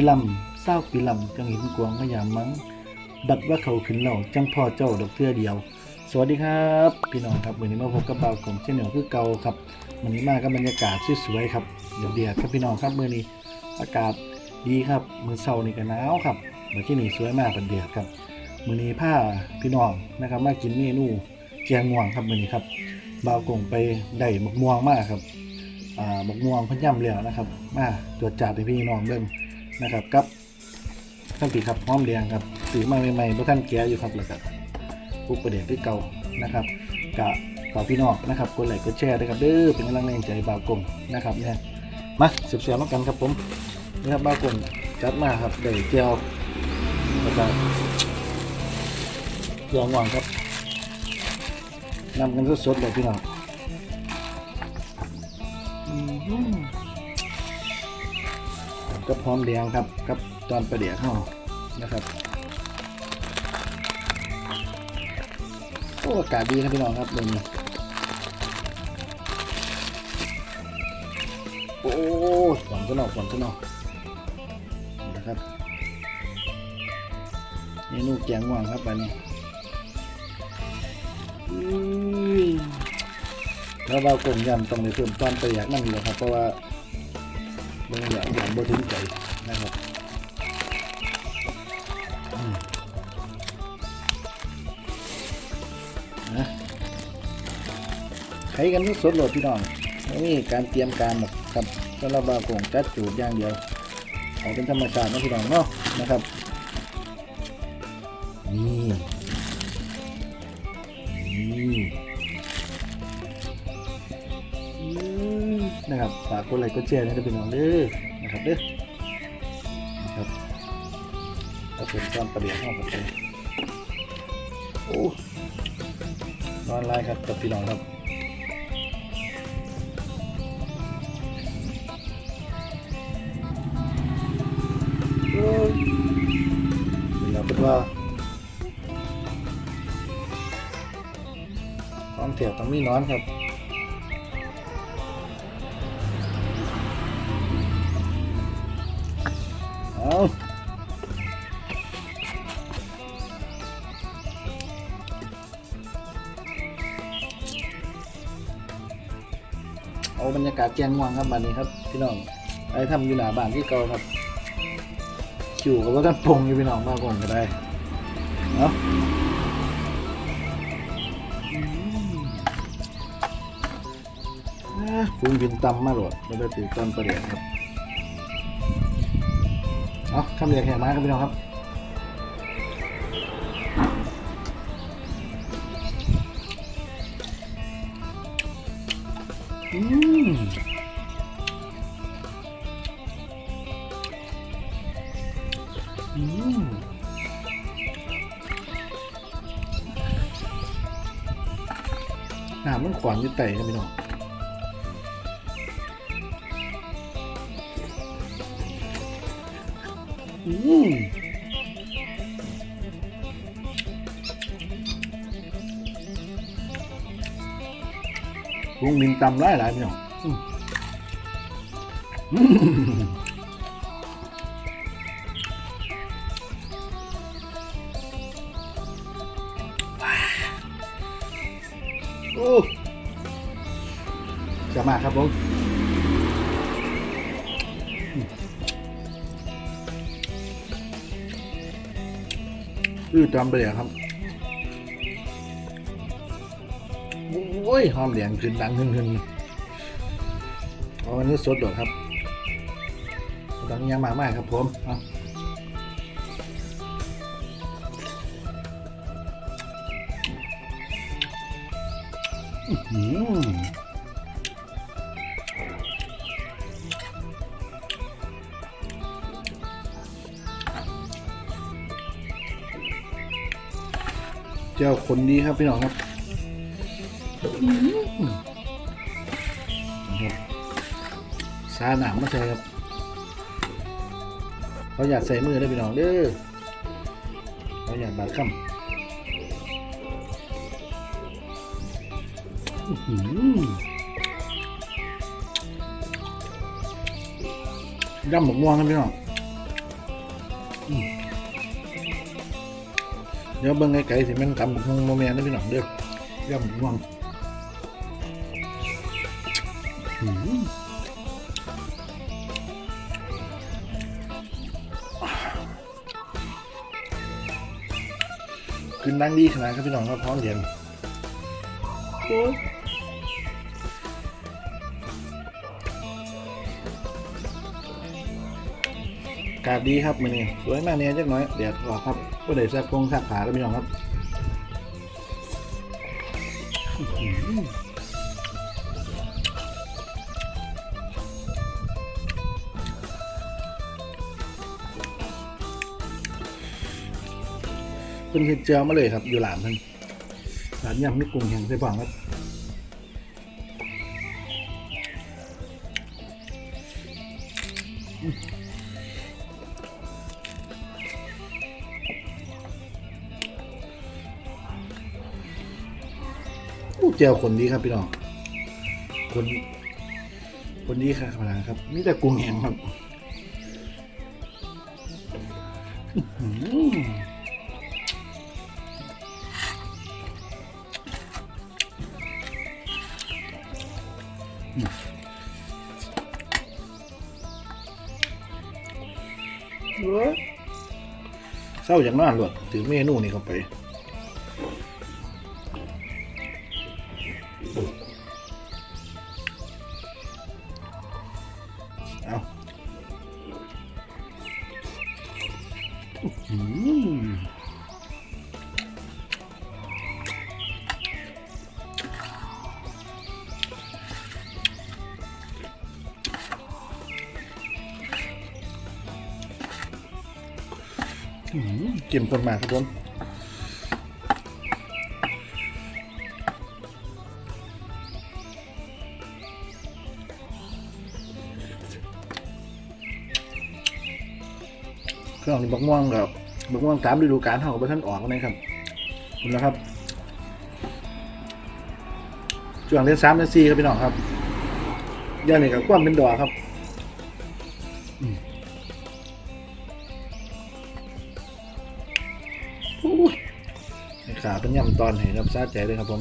ปีลำเศร้าปีลำจังเห็นกวางพยามมังบัดว่าเขาขึ้นเหล่าจังพ่อเจ้าดอกเทือเดียว สวัสดีครับ พี่น้องครับวันนี้มาพบกับบ่าของเช่นเดียวคือเก่าครับวันนี้มากับบรรยากาศสวยๆครับเดี๋ยวเดียดครับพี่น้องครับมื่อนี้อากาศดีครับมือเช้านี่ก็หนาวครับมาที่นี่สวยมากเป็นเดียดครับมื่อนี้ผ้าพี่น้องนะครับมากินเมนูแกงม่วงครับมื่อนี้ครับเบากงไปได้หมกม่วงมากครับอ่าหมกม่วงพันย่ำแล้วนะครับมาตรวจจัดให้พี่น้องเบิ่ง นะครับกับท่านปีครับหอมแดงครับสีมาใหม่ๆพวกท่านแก่อยู่ครับแล้วก็ปุ๊บประเดี๋ยวที่เก่านะครับกะฝากพี่น้องนะครับกดไลค์กดแชร์ด้วยครับเด้อเป็นกำลังแรงใจบ่าวกลมนะครับเนี่ยมาเสียบเสียบกันครับผมนี่ครับบ่าวกลมจัดมาครับได้เจียวแล้วก็เจียวหวานครับนำกันสดๆเลยพี่น้องอืม กับหอมแดงครับกับตอนประเดี๋ยวห่อนะครับโอ้อากาศดีครับพี่น้องครับเมืองนี้โอ้หวานก็นอกหวานก็นอกนี่นะครับเมนูแกงหวานครับอันนี้อุ้ยถ้าเรากลมยำต้องในเพิ่มตอนประหยัดนั่นอยู่ครับเพราะว่า เมื่อย่างอย่างบ่ถึงใจนะครับนะใช้กันทุกสดโหลดพี่น้องนี่การเตรียมการแบบครับสำหรับบาโกงจัดจูดอย่างเดียวเอาเป็นธรรมชาตินะพี่น้องเนาะนะครับนี่ นะครับฝากกดไลค์กดแชร์นะครับพี่น้องเด้อนะครับเด้อนะครับเอาเป็นตอนประเดี๋ยวเข้ากับไปโอ้นอนไลน์ครับกับพี่น้องครับโอ้ยนี่เราเป็นว่าความเถียวต้องมีนอนครับ เอาบรรยากาศแจ้งง่วงครับบันนี้ครับพี่น้องไอ้ทำอยู่หน้าบ้านที่เก่าครับคิวกับว่าท่านปงอยู่พี่น้องมากกว่าก็ได้เอาอืมอ่าฟุ้งบินตำมาโหลดไม่ได้ตีตอนประเดี๋ยวครับ เอาคำเรียกแหกมาครับพี่น้องครับ อืมอืมน้ำมันขวานอยู่ไต่ครับพี่น้อง วงมินตำหลายหลายพี่น้องโอ้จะมาครับผมคือจำไปเลยครับ อ้ยหอมเหลียงขึ้นดังขึ้นขึ้นเอาอันนี้สดดครับดังยังมากมากครับผมเอาอื้อหือเจ้าคนดีครับพี่น้องครับ ซาหนามมาใส่ครับเขาอยากใส่มือได้พี่น้องเด้อเขาอยากบาดคำย่ำหมกม่วงครับพี่น้องเดี๋ยวเบิ่งไกลๆสิม่นกำบักฮงโมแมนต์นะพี่น้องเด้อย่ำบักม่วง ขึ้นนั่งดีขนาดครับพี่น้องครับพร้อมเย็นโอ้กาศดีครับมือนี้สวยมากเนี่ยจักน่อยแดดออกครับก็ได้ซักพงซักผ้าแล้วพี่น้องครับ เพิ่นเฮ็ดเจียวมาเลยครับ อยู่หลานเพิ่นหลานยำมีกุ้งแห้งใส่ฟองครับอู้เจียวคนดีครับพี่น้องคนคนดีครับขนาดครับมีแต่กุ้งแห้งครับ เศร้าอย่างนั้นหลวดถือเมนูนี่เข้าไป อื้อหือเก็มคนมาครับผมเครื่องนี้บักม่วงกับบักม่วงตามฤดูกาลเท่ากับท่านออกนะครับคุณนะครับช่วงเดือนสามเดือนสี่ครับพี่น้องครับเดือนนี้กับกว้างเป็นดอกครับาเป็นย่ำตอนให้รับซาใจเลยครับผม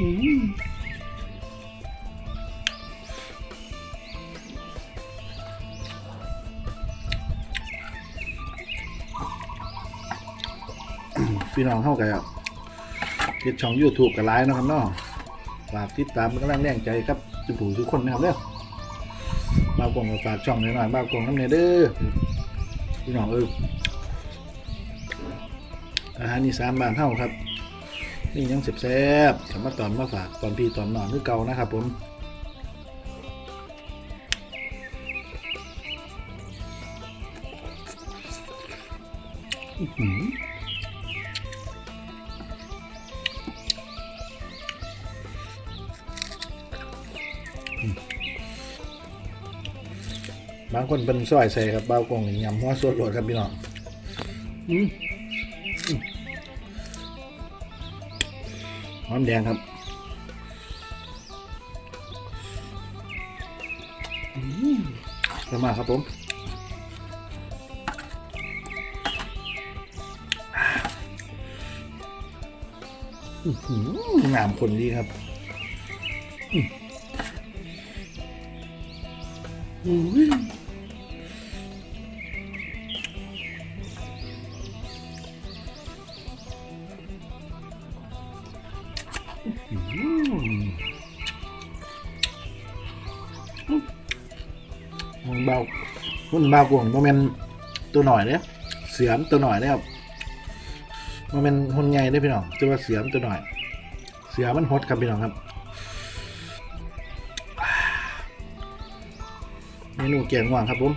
อืม พี่น้องเข้ากันครับติดช่อง YouTube กับไลน์นะครับเนาะฝากติดตามเป็นกำลังแรงใจครับจุผู้ทุกคนนะครับเด้อบ้าวกงก็ฝากช่องหน่อยๆบ้าวกงน้ำเนยเด้อพี่น้องเอออาหารอีสานบ้านเท่าครับ นี่ยังเสบแซ่บๆสามารถตอนมาฝากตอนพี่ตอนนอนคือเก่านะครับผมอือ บางคนเป็นซอยใส่ครับเบ้ากงนี่ยำหัวสดโหลดครับพี่น้องอืมอืมหอมแดงครับอืมเข้ามาครับผมอื้อหืองามคนดีครับอืม มันเบามันเบากว่าผมเป็นตัวหน่อยเนี่ยเสียมตัวหน่อยเนี่ยครับมันเป็นหุ่นใหญ่ได้พี่น้องจะว่าเสียมตัวหน่อย เสียมันฮดครับพี่น้องครับเมนูแกงหวานครับผม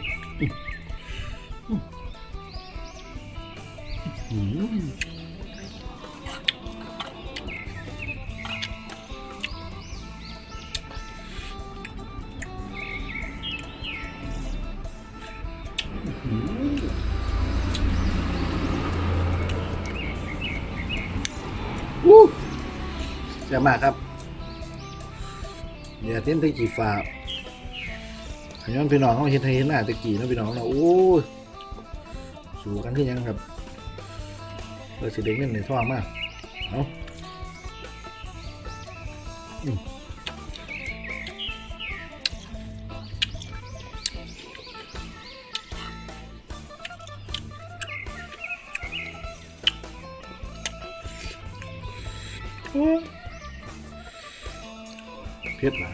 สียมากครับเดี๋ยวเต้นตะกี้ฟ้าขย้อนพี่น้องเขาเห็นเห็นหน้าตะกี้นะพี่น้องเนาะโอ้ยสู่กันที่ยังครับเออสิเด็กเงินในท้องมากเอาะ เผ็ดนะ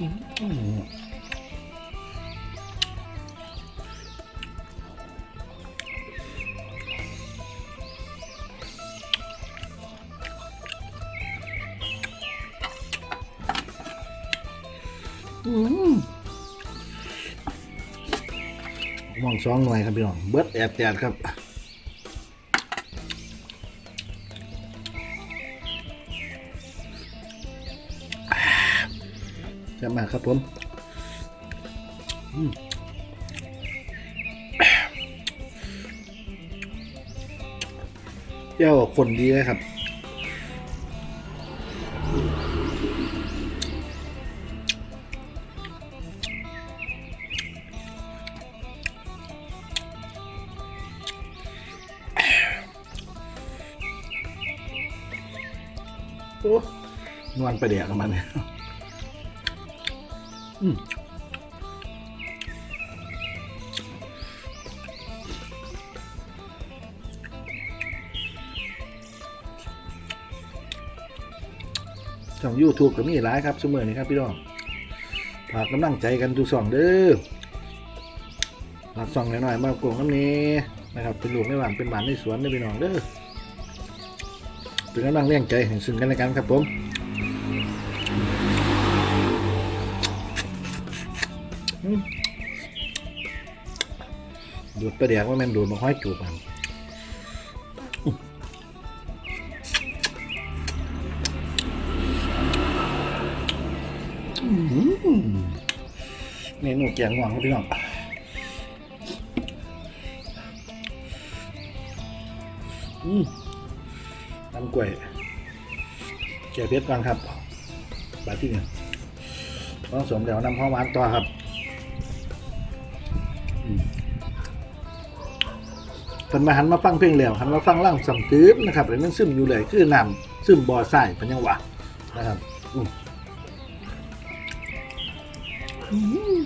อืมอืมมองสองหน่วยครับพี่น้อง เบิดแอบแดดครับ มากครับผมเจ้าคนดีเลยครับโอ้นวลประเดี๋ยวกับมันเนี่ย ช่องยูทูบก็มีหลายครับเสมอนี่ครับพี่น้องฝากกำลังใจกันทุกสองเด้อฝากส่องหน่อยๆมาโกงน้ำนี้นะครับเป็นลูกในหวานเป็นหวานในสวนเด้อพี่น้องเด้อเป็นกำลังเลี้ยงใจให้ซึ่งกันและกันครับผม ดูดประเดี๋ยวว่าแมันดูดมาห้อยจูบมันเมนูแกงหวังพี่น้องอืมน้ำกล้วยแกเพชรก่อนครับบาที่เนี่ยต้องสวมเดี๋ยวน้ำข้าวหวานต่อครับเพิ่นมาหันมาฟังเพลงแล้วหันมาฟังร่างสำตื้นนะครับแล้วมันซึมอยู่เลยคือน้ำซึมบ่อทรายเพิ่นยังว่านะครับอืมอืม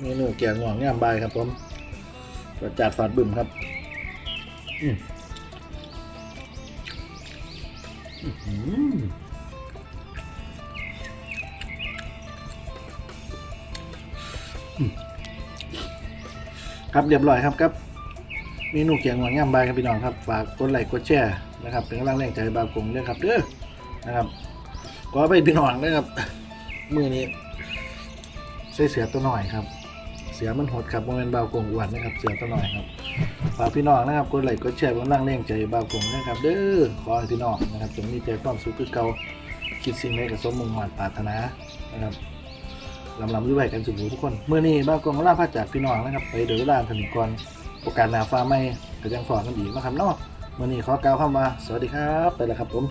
เมนูแกงหวงย่ามบายครับผมกระจัดฝาดบึ้มครับอืม ครับเรียบร้อยครับครับเมนูเกียงหวานย่ำบายครับพี่น้องครับฝากกดไลค์กดแชร์นะครับเป็นกำลังแรงใจบาวกงด้วยครับเด้อนะครับก็ไปพี่น้องนะครับมือนี้ใส่เสือตัวหน่อยครับ เสือมันหดครับโมเมนต์บาวกงอวนนะครับเสือตัวหน่อยครับฝากพี่น้องนะครับกดไลค์กดแชร์เป็นกำลังแรงใจบาวกงด้ครับเด้อขอให้พี่น้องนะครับจงมีใจความสุขคือเก่าคิดสิ่งใดกับสมมุ่งมั่นปรารถนานะครับ ลำลำด้วยกันสุขทุกคนเมื่อนี้บ้ากองล่าพาจากพี่น้องนะครับไปเดือดร้านถนนกรโอกาสหนาฟ้าไม่ก็ยังฟอนกันอีกนะครับเนาะเมื่อนี้ขอกล่าวคำว่าสวัสดีครับ ไปแล้วครับผม